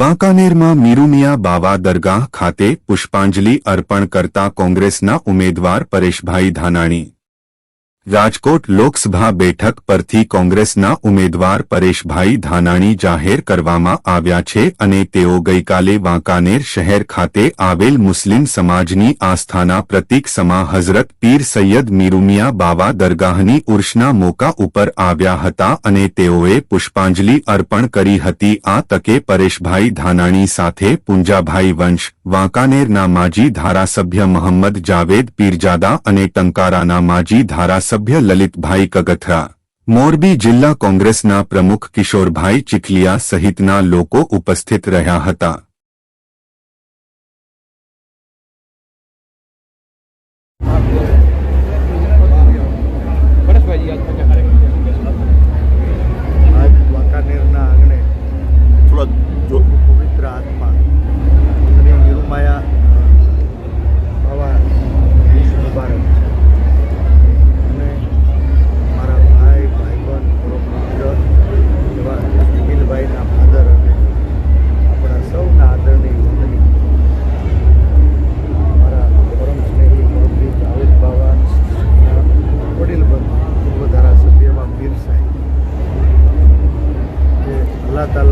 વાંકાનેરમાં મીરુમિયા બાવા દરગાહ ખાતે પુષ્પાંજલિ અર્પણ કરતા કોંગ્રેસના ઉમેદવાર પરેશભાઈ ધાનાણી. રાજકોટ લોકસભા બેઠક પરથી કોંગ્રેસના ઉમેદવાર પરેશભાઈ ધાનાણી જાહેર કરવામાં આવ્યા છે અને તેઓ ગઈકાલે વાંકાનેર શહેર ખાતે આવેલ મુસ્લિમ સમાજની આસ્થાના પ્રતીક સમા હઝરત પીર સૈયદ મીરુમિયા બાવા દરગાહની ઉર્ષના મોકા ઉપર આવ્યા હતા અને તેઓએ પુષ્પાંજલિ અર્પણ કરી હતી. આ તકે પરેશભાઈ ધાનાણી સાથે પુંજાભાઈ વંશ, વાંકાનેરના માજી ધારાસભ્ય મોહમ્મદ જાવેદ પીરજાદા અને ટંકારાના માજી ધારાસભ્ય લલિતભાઈ કગથરા. મોરબી જિલ્લા કોંગ્રેસના પ્રમુખ કિશોરભાઈ ચીખલિયા સહિતના લોકો ઉપસ્થિત રહ્યા હતા.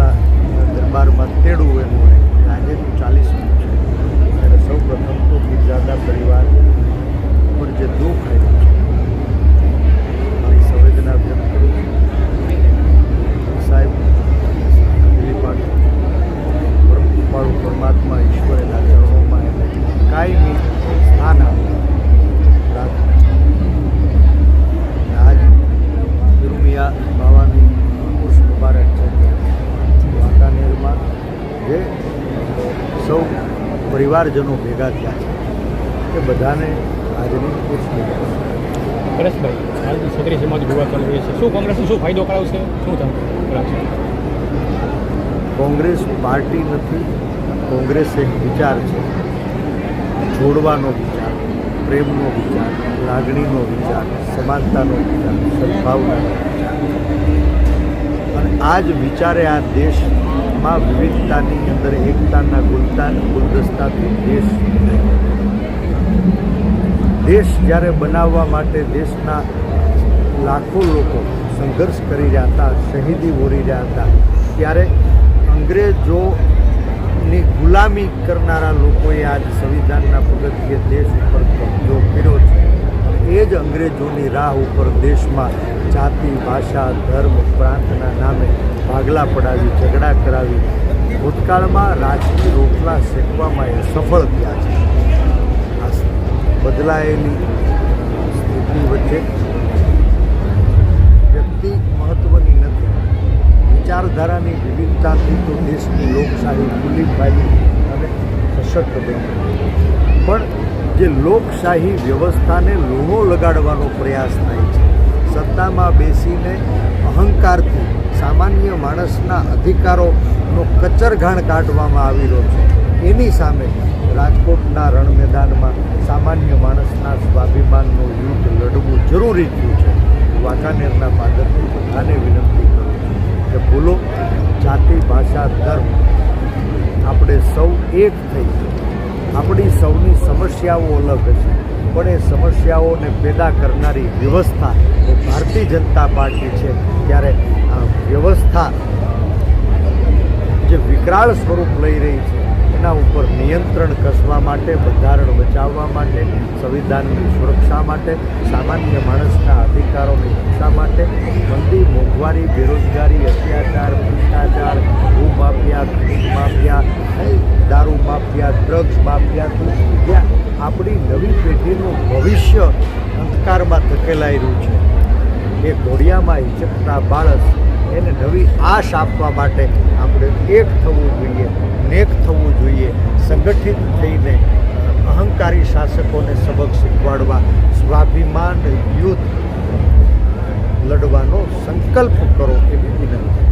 અલ્લાહ દરબારમાં તેડું એનું હોય આજે તો ચાલીસમું છે. ત્યારે સૌ પ્રથમ તો પીરજાદા પરિવાર ઉપર જે દુઃખ આવ્યું છે પરિવારજનો ભેગા થયા છે એ બધાને આજની ખુશ પરેશભાઈ હાલની છત્રી સમાજ વિવાદ ચાલી રહી છે. શું કોંગ્રેસને શું ફાયદો કરાવશે? શું થશે કોંગ્રેસ પાર્ટી નથી કોંગ્રેસ એક વિચાર છે. જોડવાનો વિચાર પ્રેમનો વિચાર લાગણીનો વિચાર સમાનતાનો વિચાર સદભાવનાનો વિચાર. અને આ જ વિચારે આ દેશમાં વિવિધતાની અંદર એકતાના ગુલતાન ગુલદસ્તાથી દેશ દેશ જ્યારે બનાવવા માટે દેશના લાખો લોકો સંઘર્ષ કરી રહ્યા હતા, શહીદી ઓરી રહ્યા હતા, ત્યારે અંગ્રેજોની ગુલામી કરનારા લોકોએ આજ સંવિધાનના પગથિયે દેશ ઉપર કબજો કર્યો છે. એ જ અંગ્રેજોની રાહ ઉપર દેશમાં જાતિ, ભાષા, ધર્મ, પ્રાંતના નામે ભાગલા પડાવી, ઝઘડા કરાવી ભૂતકાળમાં રાજકીય રોટલા શેકવામાં એ સફળ થયા છે. આ બદલાયેલી સ્થિતિ વચ્ચે વ્યક્તિ મહત્વની નથી. વિચારધારાની વિવિધતાથી તો દેશની લોકશાહી ખુલ્લી પાડી અને સશક્ત બની. પણ જે લોકશાહી વ્યવસ્થાને લૂણો લગાડવાનો પ્રયાસ થાય છે, સત્તામાં બેસીને અહંકારથી સામાન્ય માણસના અધિકારોનો કચરઘાણ કાઢવામાં આવી રહ્યો છે. એની સામે રાજકોટના રણ મેદાનમાં સામાન્ય માણસના સ્વાભિમાનનું યુદ્ધ લડવું જરૂરી થયું છે. વાંકાનેરના પાદરથી બધાને વિનંતી કરું છું કે ભૂલો જાતિ, ભાષા, ધર્મ, આપણે સૌ એક થઈ આપણી સૌની સમસ્યાઓ અલગ છે. પણ એ સમસ્યાઓને પેદા કરનારી વ્યવસ્થા એ ભારતીય જનતા પાર્ટી છે. ત્યારે આ વ્યવસ્થા જે વિકરાળ સ્વરૂપ લઈ રહી છે, એના ઉપર નિયંત્રણ કસવા માટે, બંધારણ બચાવવા માટે, સંવિધાનની સુરક્ષા માટે, સામાન્ય માણસના અધિકારોની રક્ષા માટે, મંદી, મોંઘવારી, બેરોજગારી, અત્યાચાર ડ્રગ્સ ત્યાં આપણી નવી પેઢીનું ભવિષ્ય અંધકારમાં ધકેલાઈ છે. એ ઘોડિયામાં હિચકતા બાળક એને નવી આશ આપવા માટે આપણે એક થવું જોઈએ, નેક થવું જોઈએ, સંગઠિત થઈને અહંકારી શાસકોને સબક શીખવાડવા, સ્વાભિમાન યુદ્ધ લડવાનો સંકલ્પ કરો એવી વિનંતી